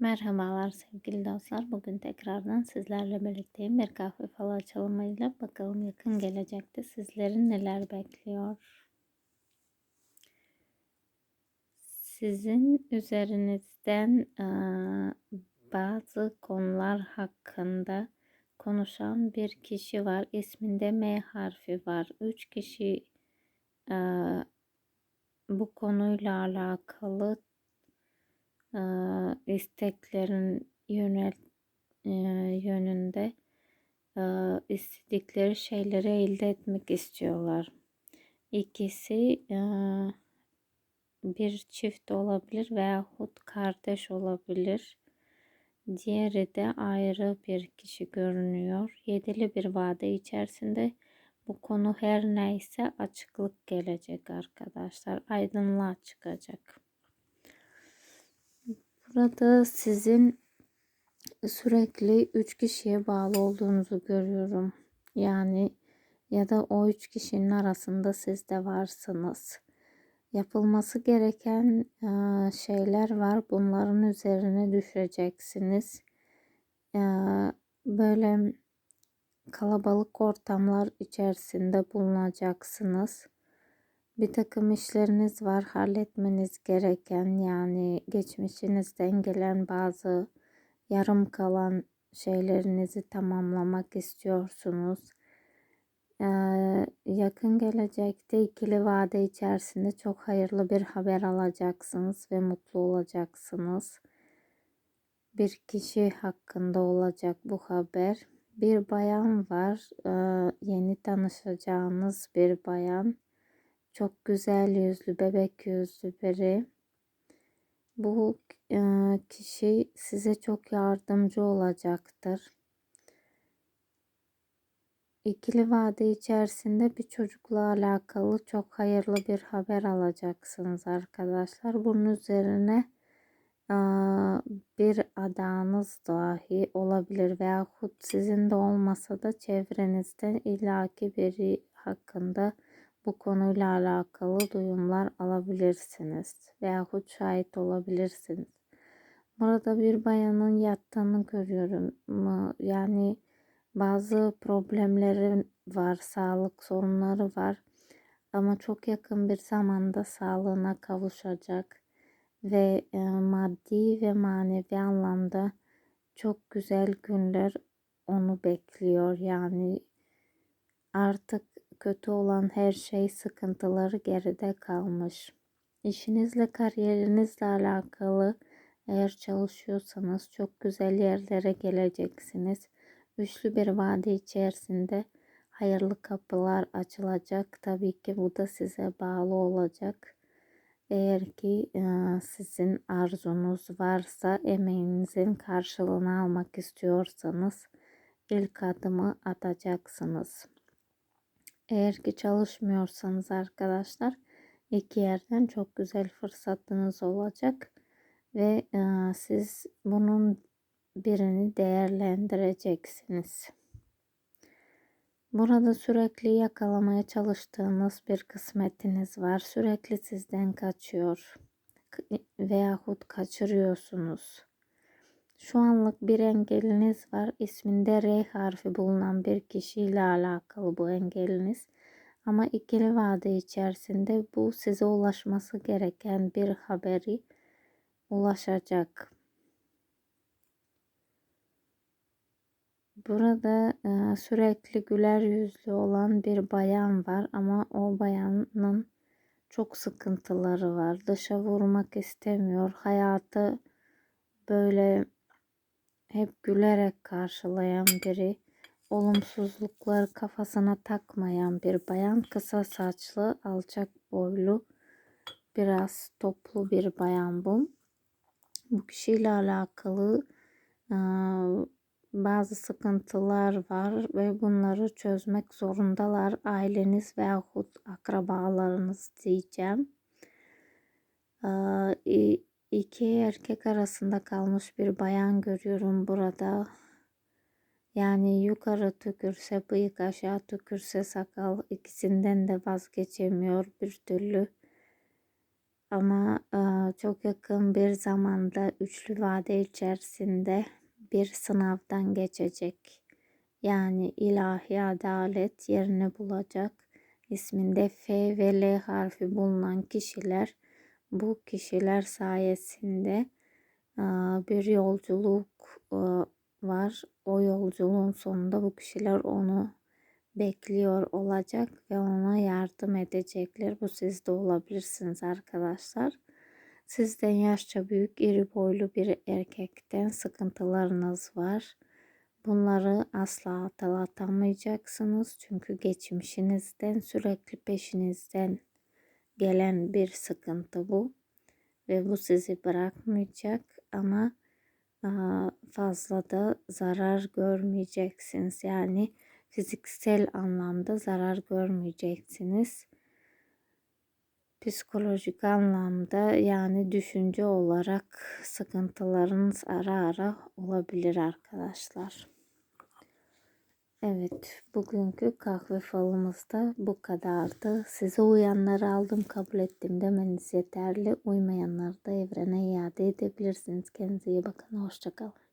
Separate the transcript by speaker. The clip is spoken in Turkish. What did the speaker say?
Speaker 1: Merhabalar sevgili dostlar. Bugün tekrardan sizlerle birlikteyim. Bir kahve falı açılımıyla bakalım yakın gelecekte sizlerin neler bekliyor. Sizin üzerinizden bazı konular hakkında konuşan bir kişi var. İsminde M harfi var. Üç kişi bu konuyla alakalı isteklerin yönel yönünde istedikleri şeyleri elde etmek istiyorlar. İkisi bir çift olabilir veyahut kardeş olabilir. Diğeri de ayrı bir kişi görünüyor. Yedili bir vade içerisinde bu konu her neyse açıklık gelecek arkadaşlar. Aydınlığa çıkacak. Burada sizin sürekli üç kişiye bağlı olduğunuzu görüyorum. Yani ya da o üç kişinin arasında siz de varsınız. Yapılması gereken şeyler var. Bunların üzerine düşeceksiniz. Böyle kalabalık ortamlar içerisinde bulunacaksınız bir takım işleriniz var halletmeniz gereken yani geçmişinizden gelen bazı yarım kalan şeylerinizi tamamlamak istiyorsunuz. Ee, yakın gelecekte ikili vade içerisinde çok hayırlı bir haber alacaksınız ve mutlu olacaksınız. Bir kişi hakkında olacak bu haber. Bir bayan var, ee, yeni tanışacağınız bir bayan çok güzel yüzlü, bebek yüzlü biri. Bu e, kişi size çok yardımcı olacaktır. İkili vade içerisinde bir çocukla alakalı çok hayırlı bir haber alacaksınız arkadaşlar. Bunun üzerine bir adanız dahi olabilir veyahut sizin de olmasa da çevrenizden illaki biri hakkında bu konuyla alakalı duyumlar alabilirsiniz veyahut şahit olabilirsiniz. Burada bir bayanın yattığını görüyorum. Yani bazı problemleri var, sağlık sorunları var. Ama çok yakın bir zamanda sağlığına kavuşacak ve e, maddi ve manevi anlamda çok güzel günler onu bekliyor. Yani artık kötü olan her şey sıkıntıları geride kalmış. İşinizle kariyerinizle alakalı eğer çalışıyorsanız çok güzel yerlere geleceksiniz. Üçlü bir vade içerisinde hayırlı kapılar açılacak. Tabii ki bu da size bağlı olacak. Eğer ki e, sizin arzunuz varsa emeğinizin karşılığını almak istiyorsanız ilk adımı atacaksınız. Eğer ki çalışmıyorsanız arkadaşlar iki yerden çok güzel fırsatınız olacak ve e, siz bunun birini değerlendireceksiniz. Burada sürekli yakalamaya çalıştığınız bir kısmetiniz var. Sürekli sizden kaçıyor veyahut kaçırıyorsunuz. Şu anlık bir engeliniz var. İsminde R harfi bulunan bir kişiyle alakalı bu engeliniz. Ama ikili vade içerisinde bu size ulaşması gereken bir haberi ulaşacak. Burada e, sürekli güler yüzlü olan bir bayan var ama o bayanın çok sıkıntıları var. Dışa vurmak istemiyor. Hayatı böyle hep gülerek karşılayan biri, olumsuzlukları kafasına takmayan bir bayan, kısa saçlı, alçak boylu, biraz toplu bir bayan bu. Bu kişiyle alakalı bazı sıkıntılar var ve bunları çözmek zorundalar. Aileniz veyahut akrabalarınız diyeceğim. İki erkek arasında kalmış bir bayan görüyorum burada. Yani yukarı tükürse bıyık aşağı tükürse sakal ikisinden de vazgeçemiyor bir türlü. ama e, çok yakın bir zamanda üçlü vade içerisinde bir sınavdan geçecek. Yani ilahi adalet yerini bulacak. İsminde F ve L harfi bulunan kişiler bu kişiler sayesinde bir yolculuk var. O yolculuğun sonunda bu kişiler onu bekliyor olacak ve ona yardım edecekler. Bu siz de olabilirsiniz arkadaşlar. Sizden yaşça büyük, iri boylu bir erkekten sıkıntılarınız var. Bunları asla atlatamayacaksınız. Çünkü geçmişinizden sürekli peşinizden gelen bir sıkıntı bu. Ve bu sizi bırakmayacak ama fazla da zarar görmeyeceksiniz. Yani fiziksel anlamda zarar görmeyeceksiniz. Psikolojik anlamda yani düşünce olarak sıkıntılarınız ara ara olabilir arkadaşlar. Evet, bugünkü kahve falımızda bu kadardı. Size uyanları aldım, kabul ettim demeniz yeterli. Uymayanları da evrene iade edebilirsiniz. Kendinize iyi bakın, hoşçakalın.